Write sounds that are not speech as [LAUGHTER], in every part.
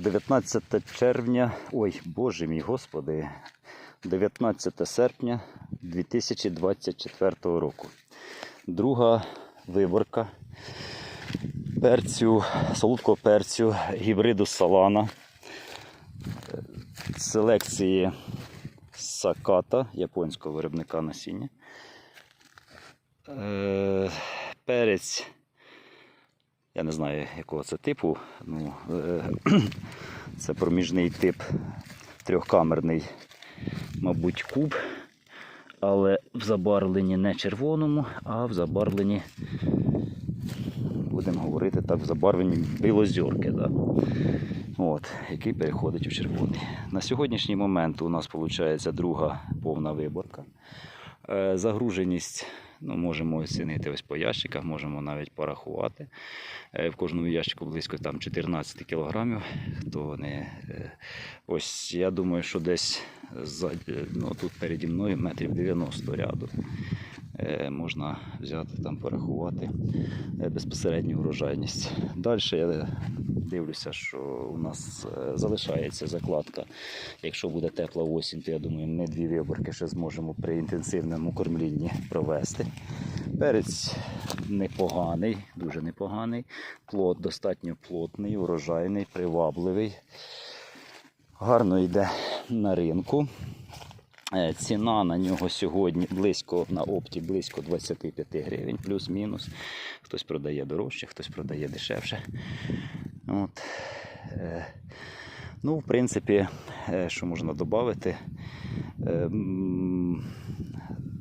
19 червня, ой, боже мій господи, 19 серпня 2024 року. Друга виборка перцю, солодкого перцю гібриду Салана е, селекції Саката японського виробника насіння. Е, Перець я не знаю, якого це типу. Ну, е, [CLEARS THROAT] це проміжний тип трьохкамерний, мабуть, куб. Але в забарвленні не червоному, а в забарвленні, будемо говорити так, в забарвленні білозьорки. Да? От, який переходить у червоний. На сьогоднішній момент у нас виходить друга повна виборка. Е, Загруженість ну, можемо оцінити ось по ящиках, можемо навіть порахувати. Е, В кожному ящику близько там 14 кілограмів. Хто не, ось я думаю, що десь ну, тут переді мною метрів 90 ряду. Е, Можна взяти там порахувати е, безпосередню урожайність. Далі я дивлюся, що у нас е, залишається закладка. Якщо буде тепла осінь, то я думаю, ми дві виборки ще зможемо при інтенсивному кормлінні провести. Перець непоганий, дуже непоганий. Плод достатньо плотний, урожайний, привабливий. Гарно йде на ринку. Е, Ціна на нього сьогодні близько на опті близько 25 гривень, плюс-мінус. Хтось продає дорожче, хтось продає дешевше. От. Е, Ну, в принципі, е, що можна додати?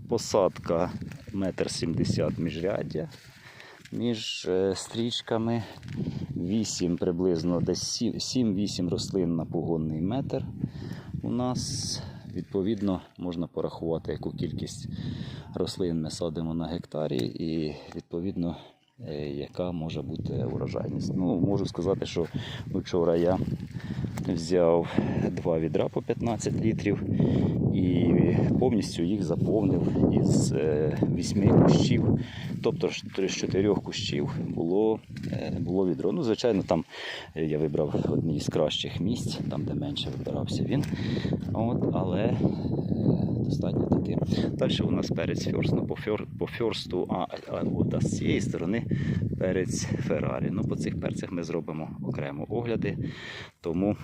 Посадка метр сімдесят міжряддя між е, стрічками. 8 приблизно десь 7-8 рослин на погонний метр. У нас відповідно можна порахувати, яку кількість рослин ми садимо на гектарі, і відповідно, яка може бути урожайність. Ну, можу сказати, що вчора я взяв два відра по 15 літрів і повністю їх заповнив із е, вісьми кущів. Тобто з чотирьох кущів було, е, було відро. Ну, звичайно, там е, я вибрав одні з кращих місць, там, де менше вибирався він. От, але е, достатньо таки. Далі у нас перець фьорст. Ну, по, фьор, по фьорсту, а, а от, а з цієї сторони перець Феррарі. Ну, по цих перцях ми зробимо окремо огляди. Тому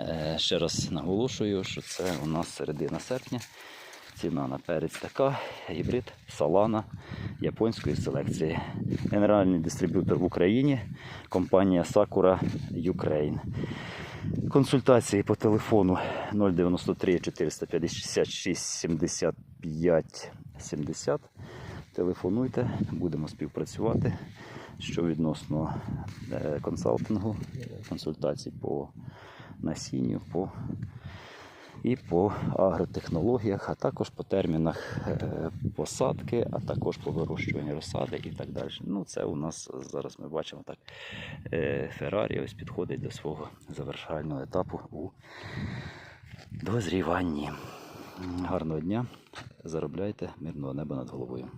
е, ще раз наголошую, що це у нас середина серпня. Ціна на перець така, гібрид Салана японської селекції. Генеральний дистриб'ютор в Україні, компанія Sakura Ukraine. Консультації по телефону 093 456 75 70. Телефонуйте, будемо співпрацювати. Що відносно е, консалтингу, консультацій по насінню, по і по агротехнологіях, а також по термінах е, посадки, а також по вирощуванню розсади і так далі. Ну, це у нас зараз ми бачимо так. е, Феррарі ось підходить до свого завершального етапу у дозріванні. Гарного дня, заробляйте мирного неба над головою.